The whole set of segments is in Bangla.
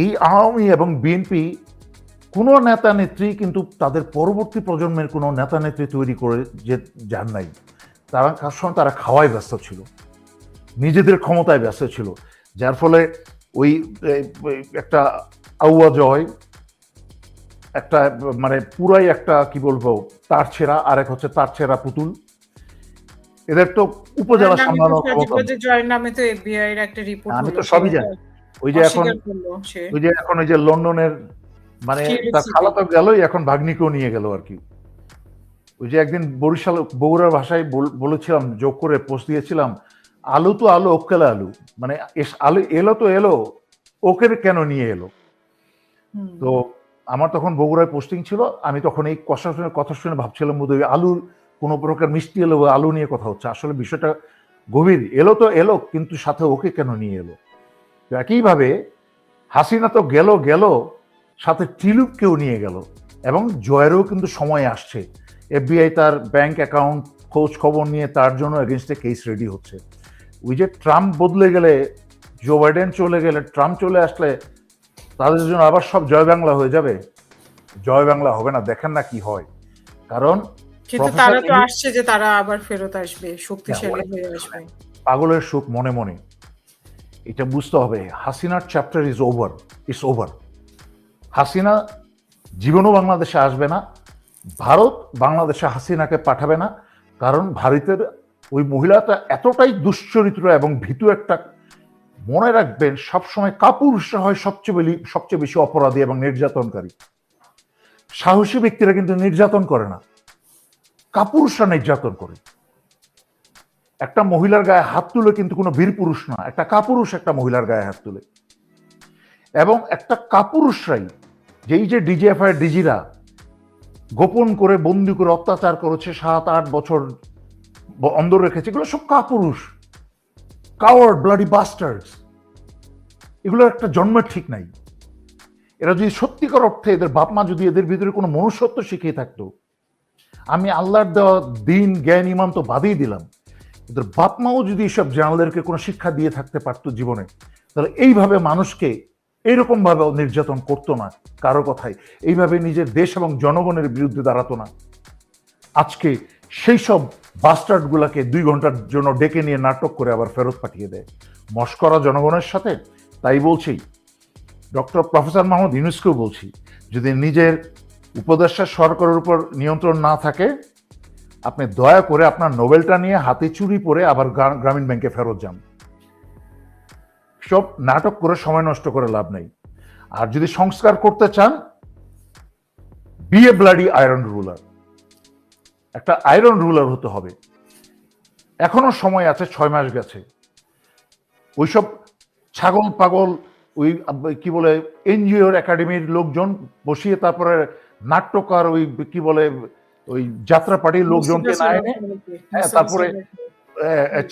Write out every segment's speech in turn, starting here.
এই আওয়ামী এবং বিএনপি কোনো নেতা নেত্রী কিন্তু তাদের পরবর্তী প্রজন্মের কোনো নেতা নেত্রী তৈরি করে যে যান নাই। তারা কার সময় তারা খাওয়ায় ব্যস্ত ছিল। নিজেদের ক্ষমতায় ব্যস্ত ছিল। যার ফলে ওই একটা আউয়া জয় একটা মানে পুরাই একটা কি বলব তার ছেঁড়া আর এক হচ্ছে তার ছেঁড়া পুতুল। এদের তো উপজেলা সামলানোর ক্ষমতা রিপোর্ট আমি তো সবই জানি। ওই যে এখন ওই যে এখন ওই যে লন্ডনের মানে তার খালা তো গেলই এখন ভাগ্নিকেও নিয়ে গেল আর কি। ওই যে একদিন বরিশাল বগুড়ার ভাষায় বলেছিলাম যোগ করে পোস্ট দিয়েছিলাম আলু তো আলু ওকেলে আলু। মানে আলু এলো তো এলো ওকে কেন নিয়ে এলো? তো আমার তখন বগুড়ায় পোস্টিং ছিল আমি তখন এই কথা শুনে কথা শুনে ভাবছিলাম বোধহয় আলুর কোনো প্রকার মিষ্টি এলো বা আলু নিয়ে কথা হচ্ছে। আসলে বিষয়টা গভীর। এলো তো এলো কিন্তু সাথে ওকে কেন নিয়ে এলো? একইভাবে হাসিনা তো গেল গেল সাথে টিলুপকেও নিয়ে গেল এবং জয়েরও কিন্তু সময় আসছে। এফবিআই তার ব্যাংক অ্যাকাউন্ট খোঁজ খবর নিয়ে তার জন্য এগেনস্টে কেস রেডি হচ্ছে। ওই যে ট্রাম্প বদলে গেলে জো বাইডেন চলে গেলে ট্রাম্প চলে আসলে তাদের জন্য আবার সব জয় বাংলা হয়ে যাবে। জয় বাংলা হবে না দেখেন না কি হয়। কারণ কিন্তু তারা তো আসছে যে তারা আবার ফেরত আসবে শক্তিশালী হয়ে আসবে। পাগলের সুখ মনে মনে। এটা বুঝতে হবে, হাসিনার chapter is over it's over Hasina জীবনও বাংলাদেশে আসবে না, ভারত বাংলাদেশে হাসিনাকে পাঠাবে না, কারণ ভারতের ওই মহিলাটা এতটাই দুশ্চরিত্র এবং ভীতু একটা মনে রাখবেন, সবসময় কাপুরুষরা হয় সবচেয়ে বেশি সবচেয়ে বেশি অপরাধী এবং নির্যাতনকারী। সাহসী ব্যক্তিরা কিন্তু নির্যাতন করে না, কাপুরুষরা নির্যাতন করে। একটা মহিলার গায়ে হাত তুলে কিন্তু কোনো বীর পুরুষ না, একটা কাপুরুষ একটা মহিলার গায়ে হাত তুলে। এবং একটা কাপুরুষরাই, যেই যে ডিজিএফআই ডিজিরা গোপন করে, বন্দি করে অত্যাচার করেছে, সাত, আট বছর অন্দর রেখেছে, এগুলো সব কাপুরুষ। কাওয়ার্ড ব্লাডি বাস্টার্স এগুলোর একটা জন্মের ঠিক নাই। এরা যদি সত্যিকার অর্থে এদের বাপ মা যদি এদের ভিতরে কোনো মনুষ্যত্ব শিখিয়ে থাকতো, আমি আল্লাহর দেওয়া দিন, জ্ঞান, ইমান তো বাদই দিলাম। এদের বাপ মাও যদি এসব জানালদেরকে কোনো শিক্ষা দিয়ে থাকতে পারতো জীবনে, তাহলে এইভাবে মানুষকে এইরকম ভাবে নির্যাতন করতো না, কারও কথাই এইভাবে নিজের দেশ এবং জনগণের বিরুদ্ধে দাঁড়াতো না। আজকে সেই সব বাস্টার্ড গুলাকে দুই ঘণ্টার জন্য ডেকে নিয়ে নাটক করে আবার ফেরত পাঠিয়ে দেয়। মস্করা জনগণের সাথে তাই বলছি। ডক্টর প্রফেসর মাহমুদ ইউনুসকেও বলছি, যদি নিজের উপদেষ্টা সরকারের উপর নিয়ন্ত্রণ না থাকে আপনি দয়া করে আপনার নোবেলটা নিয়ে হাতে চুরি পরে আবার গ্রা- গ্রামীণ ব্যাংকে ফেরত যান। সব নাটক করে সময় নষ্ট করে লাভ নেই। আর যদি সংস্কার করতে চান be a bloody iron ruler একটা আয়রন রুলার হতে হবে। এখনও সময় আছে, ছয় মাস গেছে। ওইসব ছাগল পাগল, ওই কি বলে, এনজিওর একাডেমির লোকজন বসিয়ে তারপরে নাট্যকার ওই কি বলে ওই যাত্রা পার্টির লোকজনকে না এনে হ্যাঁ, তারপরে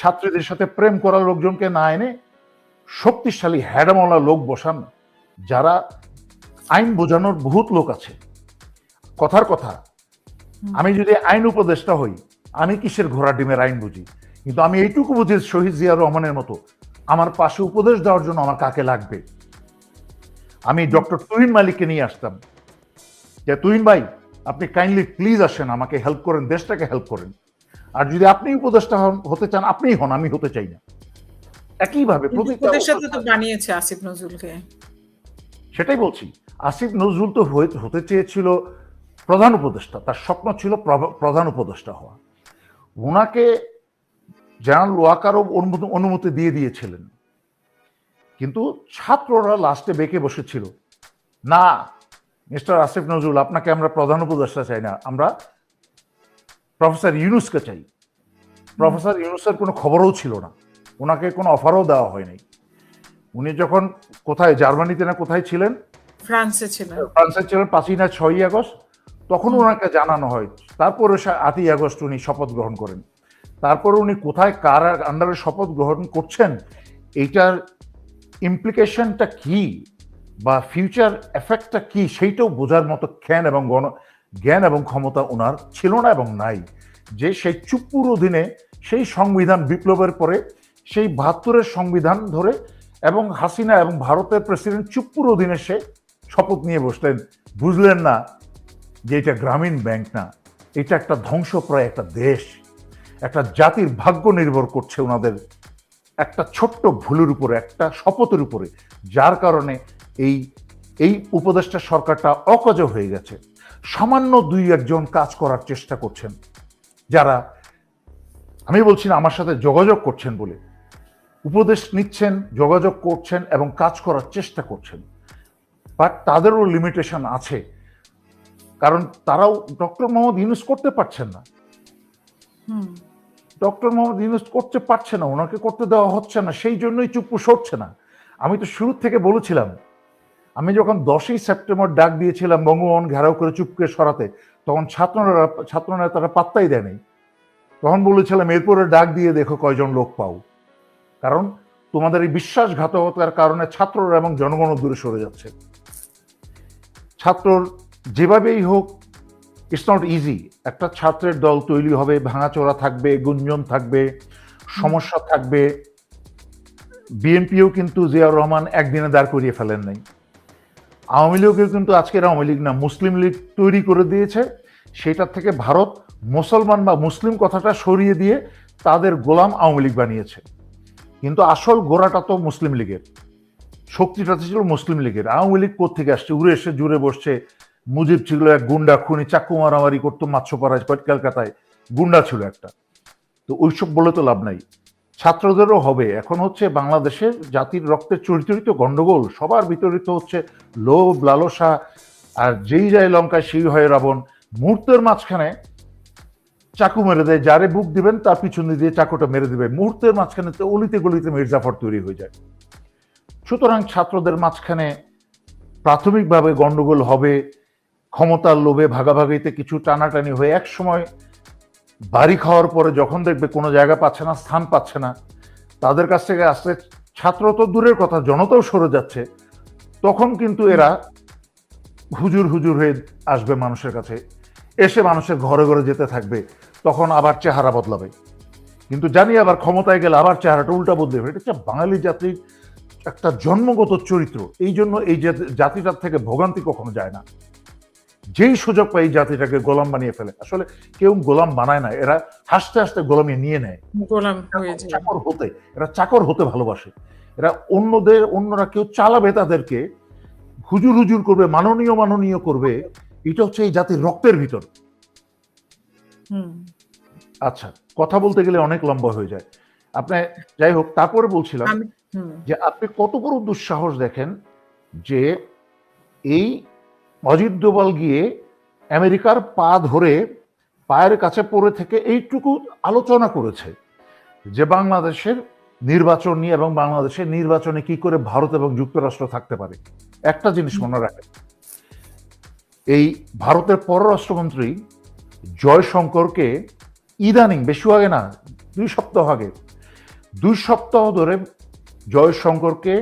ছাত্রীদের সাথে প্রেম করা লোকজনকে না এনে শক্তিশালী হ্যাডামলা লোক বসান যারা আইন বোঝানোর বহুত লোক আছে। কথার কথা আমি যদি আইন উপদেষ্টা হই আমি কিসের ঘোড়া ডিমের আইন বুঝি? কিন্তু আমি এইটুকু বুঝি শহীদ জিয়া রহমানের মতো আমার পাশে উপদেশ দেওয়ার জন্য আমার কাকে লাগবে? আমি ডক্টর তুহিন মালিককে নিয়ে আসতাম। যে তুহিন ভাই আপনি কাইন্ডলি প্লিজ আসেন আমাকে হেল্প করেন দেশটাকে হেল্প করেন। আর যদি আপনি উপদেষ্টা হন হতে চান আপনিই হন আমি হতে চাই না। একইভাবে প্রতিটা তো বানিয়েছে আসিফ নজরুলকে। সেটাই বলছি। আসিফ নজরুল তো হতে চেয়েছিল প্রধান উপদেষ্টা তার স্বপ্ন ছিল প্রধান উপদেষ্টা হওয়া। ওনাকে জেনারেল ওয়াকারও অনুমতি অনুমতি দিয়ে দিয়েছিলেন। কিন্তু ছাত্ররা লাস্টে বেঁকে বসেছিল। না মিস্টার আসিফ নজরুল আপনাকে আমরা প্রধান উপদেষ্টা চাই না আমরা প্রফেসর ইউনুসকে চাই। প্রফেসর ইউনুসের কোনো খবরও ছিল না ওনাকে কোনো অফারও দেওয়া হয়নি উনি যখন কোথায় জার্মানিতে না কোথায় ছিলেন? ফ্রান্সে ছিলেন। ফ্রান্সের ছিলেন পাঁচই না ছয়ই আগস্ট তখন ওনাকে জানানো হয়। তারপরে আটই আগস্ট উনি শপথ গ্রহণ করেন। তারপরে উনি কোথায় কার আন্ডারে শপথ গ্রহণ করছেন এইটার ইমপ্লিকেশনটা কি? বা ফিউচার এফেক্টটা কি সেইটাও বোঝার মতো জ্ঞান এবং গণ, জ্ঞান এবং ক্ষমতা ওনার ছিল না এবং নাই। যে সেই চুপ্পুর অধীনে সেই সংবিধান বিপ্লবের পরে সেই বাহাত্তরের সংবিধান ধরে এবং হাসিনা এবং ভারতের প্রেসিডেন্ট চুপ্পুর অধীনে সে শপথ নিয়ে বসলেন, বুঝলেন না যে এটা গ্রামীণ ব্যাংক না, এটা একটা ধ্বংসপ্রায় একটা দেশ। একটা জাতির ভাগ্য নির্ভর করছে ওনাদের একটা ছোট্ট ভুলের উপরে, একটা শপথের উপরে। যার কারণে এই এই উপদেষ্টা সরকারটা অকজ হয়ে গেছে। সামান্য দুই একজন কাজ করার চেষ্টা করছেন যারা আমি বলছি না আমার সাথে যোগাযোগ করছেন বলে উপদেশ নিচ্ছেন যোগাযোগ করছেন এবং কাজ করার চেষ্টা করছেন। বাট তাদেরও লিমিটেশন আছে কারণ তারাও ডক্টর মোহাম্মদ ইউনুস করতে পারছেন না। হুম। ডক্টর মোহাম্মদ ইউনুস করতে পারছে না ওনাকে করতে দেওয়া হচ্ছে না সেই জন্যই চুপ্পু সরছে না। আমি তো শুরু থেকে বলেছিলাম আমি যখন দশই সেপ্টেম্বর ডাক দিয়েছিলাম বঙ্গভবন ঘেরাও করে চুপকে সরাতে, তখন ছাত্ররা ছাত্র নেতারা পাত্তাই দেয়নি। তখন বলেছিলাম, এরপরে ডাক দিয়ে দেখো কয়জন লোক পাও। কারণ তোমাদের এই বিশ্বাসঘাতকতার কারণে ছাত্ররা এবং জনগণও দূরে সরে যাচ্ছে। ছাত্রর যেভাবেই হোক ইটস নট ইজি একটা ছাত্রের দল তৈরি হবে, ভাঙাচোরা থাকবে, গুঞ্জন থাকবে, সমস্যা থাকবে। বিএনপিও কিন্তু জিয়াউর রহমান একদিনে দাঁড় করিয়ে ফেলেন নাই আওয়ামী লীগও কিন্তু আজকের আওয়ামী লীগ না, মুসলিম লীগ তৈরি করে দিয়েছে। সেটার থেকে ভারত মুসলমান বা মুসলিম কথাটা সরিয়ে দিয়ে তাদের গোলাম আওয়ামী লীগ বানিয়েছে। কিন্তু আসল গোড়াটা তো মুসলিম লীগের। শক্তিটা ছিল মুসলিম লীগের। আওয়ামী লীগ থেকে আসছে? উড়ে এসে জুড়ে বসছে। মুজিব ছিল এক গুন্ডা খুনি, চাকু মারামারি করতো মাছপাড়ায় কলকাতায়। গুন্ডা ছিল একটা। তো ওইসব বলে তো লাভ নাই। ছাত্রদেরও হবে। এখন হচ্ছে বাংলাদেশের জাতির রক্তের চরিত্রিত গণ্ডগোল সবার বিতরিত হচ্ছে লোভ, লালসা, আর যেই যায় লঙ্কায় সেই হয় রাবণ, মুহূর্তের মাঝখানে চাকু মেরে দেয়, যারে বুক দিবেন তার পিছনে দিয়ে চাকুটা মেরে দিবে। মুহূর্তের মাঝখানে তো অলিতে গলিতে মির্জাফর তৈরি হয়ে যায়। সুতরাং ছাত্রদের মাঝখানে প্রাথমিকভাবে গণ্ডগোল হবে। ক্ষমতার লোভে ভাগাভাগিতে কিছু টানাটানি হয়ে এক সময় বাড়ি খাওয়ার পরে যখন দেখবে কোনো জায়গা পাচ্ছে না, স্থান পাচ্ছে না, তাদের কাছ থেকে আসতে ছাত্র তো দূরের কথা, জনতাও সরে যাচ্ছে, তখন কিন্তু এরা হুজুর হুজুর হয়ে আসবে মানুষের কাছে। এসে মানুষের ঘরে ঘরে যেতে থাকবে, তখন আবার চেহারা বদলাবে। কিন্তু জানি আবার ক্ষমতায় গেলে আবার চেহারাটা উল্টা বদলে এটা হচ্ছে বাঙালি জাতির একটা জন্মগত চরিত্র। এই জন্য এই জাতিটার থেকে ভোগান্তি কখনো যায় না। যেই সুযোগ পায় এই জাতিটাকে গোলাম বানিয়ে ফেলে। আসলে কেউ গোলাম বানায় না এরা হাসতে হাসতে গোলামি নিয়ে নেয়। গোলাম চাকর হতে এরা চাকর হতে ভালোবাসে। এরা অন্যদের অন্যরা কেউ চালাবে তাদেরকে হুজুর হুজুর করবে মাননীয় মাননীয় করবে এটা হচ্ছে এই জাতির রক্তের ভিতর। হুম। আচ্ছা কথা বলতে গেলে অনেক লম্বা হয়ে যায়। আপনি যাই হোক তারপরে বলছিলাম যে আপনি কত বড় দুঃসাহস দেখেন যে এই অজিত ডোভাল গিয়ে আমেরিকার পা ধরে পায়ের কাছে পড়ে থেকে এইটুকু আলোচনা করেছে যে বাংলাদেশের নির্বাচন নিয়ে এবং বাংলাদেশের নির্বাচনে কি করে ভারত এবং যুক্তরাষ্ট্র থাকতে পারে। একটা জিনিস মনে রাখেন, এই ভারতের পররাষ্ট্রমন্ত্রী জয়শঙ্করকে ইদানিং, বেশি আগে না, দুই সপ্তাহ আগে, দুই সপ্তাহ ধরে জয়শঙ্করকে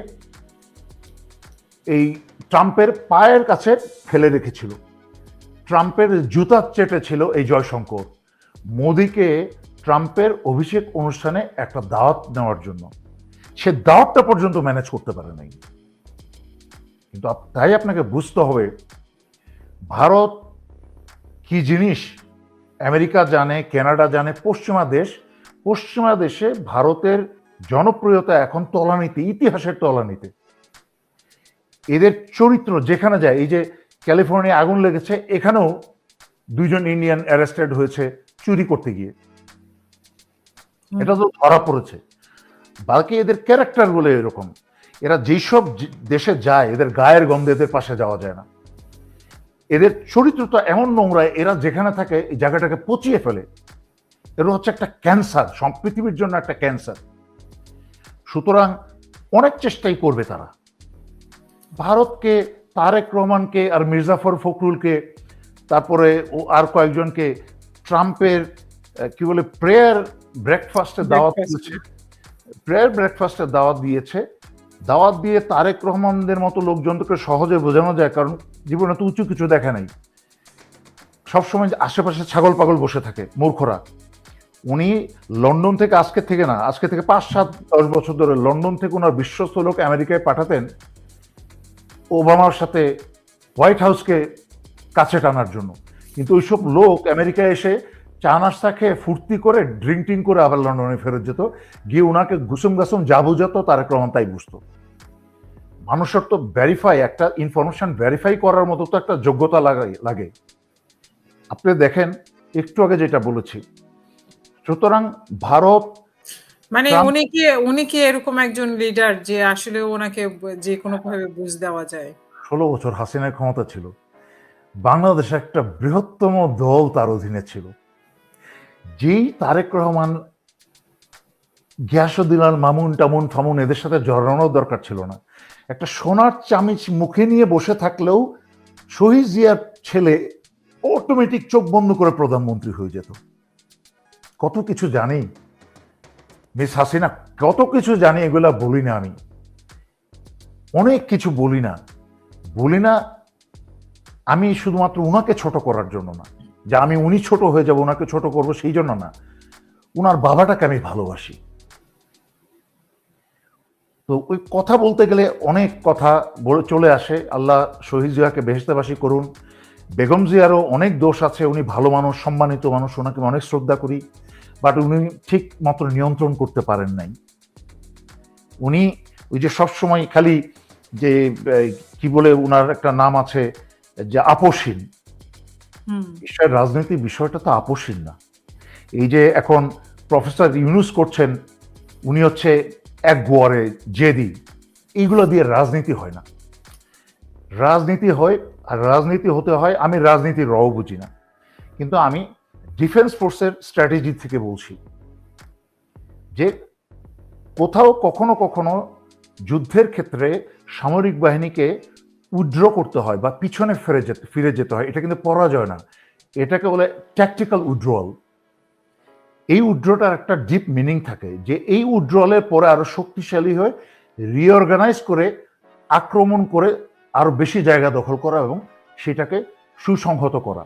এই ট্রাম্পের পায়ের কাছে ফেলে রেখেছিল। ট্রাম্পের জুতা চেটেছিল এই জয়শঙ্কর। মোদিকে ট্রাম্পের অভিষেক অনুষ্ঠানে একটা দাওয়াত নেওয়ার জন্য। সে দাওয়াতটা পর্যন্ত ম্যানেজ করতে পারে নাই। কিন্তু তাই আপনাকে বুঝতে হবে, ভারত কি জিনিস আমেরিকা জানে, কানাডা জানে, পশ্চিমা দেশ, পশ্চিমা দেশে ভারতের জনপ্রিয়তা এখন তলানিতে, ইতিহাসের তলানিতে। এদের চরিত্র যেখানে যায় এই যে ক্যালিফোর্নিয়া আগুন লেগেছে এখানেও দুইজন ইন্ডিয়ান অ্যারেস্টেড হয়েছে চুরি করতে গিয়ে। এটা তো ধরা পড়েছে। বাকি এদের ক্যারেক্টারগুলো এরকম। এরা যেসব দেশে যায় এদের গায়ের গন্ধে এদের পাশে যাওয়া যায় না। এদের চরিত্রটা এমন নোংরা এরা যেখানে থাকে এই জায়গাটাকে পচিয়ে ফেলে। এরা হচ্ছে একটা ক্যান্সার সব পৃথিবীর জন্য একটা ক্যান্সার। সুতরাং অনেক চেষ্টাই করবে তারা। ভারতকে তারেক রহমানকে আর মির্জাফর ফখরুলকে তারপরে ও আর কয়েকজনকে ট্রাম্পের কি বলে প্রেয়ার ব্রেকফাস্টে দাওয়াত দিয়েছে। প্রেয়ার ব্রেকফাস্টে দাওয়াত দিয়েছে। দাওয়াত দিয়ে তারেক রহমানদের মতো লোকজনকে সহজে বোঝানো যায় কারণ জীবনে তো উঁচু কিছু দেখে নাই। সবসময় আশেপাশে ছাগল পাগল বসে থাকে মূর্খরা। উনি লন্ডন থেকে আজকে থেকে না আজকে থেকে পাঁচ সাত দশ বছর ধরে লন্ডন থেকে ওনার বিশ্বস্ত লোক আমেরিকায় পাঠাতেন। ওবামার সাথে হোয়াইট হাউসকে কাছে টানার জন্য। কিন্তু ওইসব লোক আমেরিকায় এসে চা নাস্তা খেয়ে ফুর্তি করে ড্রিঙ্কিং করে আবার লন্ডনে ফেরত যেত। গিয়ে ওনাকে গুসুম গাসুম যা বুঝাতো তারেক রহমান তাই বুঝতো। মানুষের তো ভেরিফাই একটা ইনফরমেশন ভেরিফাই করার মতো তো একটা যোগ্যতা লাগে। আপনি দেখেন, একটু আগে যেটা বলেছি, সুতরাং ভারত মানে উনি কি উনি কি এরকম একজন লিডার যে আসলে ওনাকে যে কোনো ভাবে বুঝ দেওয়া যায়? ষোলো বছর হাসিনার ক্ষমতা ছিল। বাংলাদেশে একটা বৃহত্তম দল তার অধীনে ছিল। যেই তারেক রহমান গিয়াসুদ্দিন আল মামুন টামুন ফামুন এদের সাথে জড়ানোর দরকার ছিল না। একটা সোনার চামিচ মুখে নিয়ে বসে থাকলেও শহীদ জিয়ার ছেলে অটোমেটিক চোখ বন্ধ করে প্রধানমন্ত্রী হয়ে যেত। কত কিছু জানি। মিস হাসিনা, কত কিছু জানি, এগুলা বলি না আমি। অনেক কিছু বলি না। বলি না আমি শুধুমাত্র উনাকে ছোট করার জন্য না। যে আমি উনি ছোট হয়ে যাব ওনাকে ছোট করব, সেই জন্য না। উনার বাবাটাকে আমি ভালোবাসি। তো ওই কথা বলতে গেলে অনেক কথা চলে আসে। আল্লাহ শহীদ জিয়াকে বেহেস্তাবাসী করুন। বেগম জিয়ারও অনেক দোষ আছে। উনি ভালো মানুষ, সম্মানিত মানুষ। ওনাকে অনেক শ্রদ্ধা করি। বাট উনি ঠিক মতো নিয়ন্ত্রণ করতে পারেন নাই। উনি ওই যে সবসময় খালি যে কি বলে ওনার একটা নাম আছে যে আপোষহীন হুম। বিশ্বের রাজনীতি বিষয়টা তো আপোষহীন না। এই যে এখন প্রফেসর ইউনুস করছেন উনি হচ্ছে এক গোয়ারে জেদি। এইগুলো দিয়ে রাজনীতি হয় না। রাজনীতি হয় আর রাজনীতি হতে হয় আমি রাজনীতির রও বুঝি না। কিন্তু আমি ডিফেন্স ফোর্সের স্ট্র্যাটেজি থেকে বলছি যে কোথাও কখনো কখনো যুদ্ধের ক্ষেত্রে সামরিক বাহিনীকে উইড্র করতে হয় বা পিছনে ফিরে যেতে ফিরে যেতে হয়। এটা কিন্তু পরাজয় না। এটাকে বলে ট্যাকটিক্যাল উইড্রোয়াল এই উইড্রোটার একটা ডিপ মিনিং থাকে যে এই উইড্রোয়ালের পরে আরও শক্তিশালী হয়ে রিঅর্গানাইজ করে, আক্রমণ করে আরও বেশি জায়গা দখল করা এবং সেটাকে সুসংহত করা।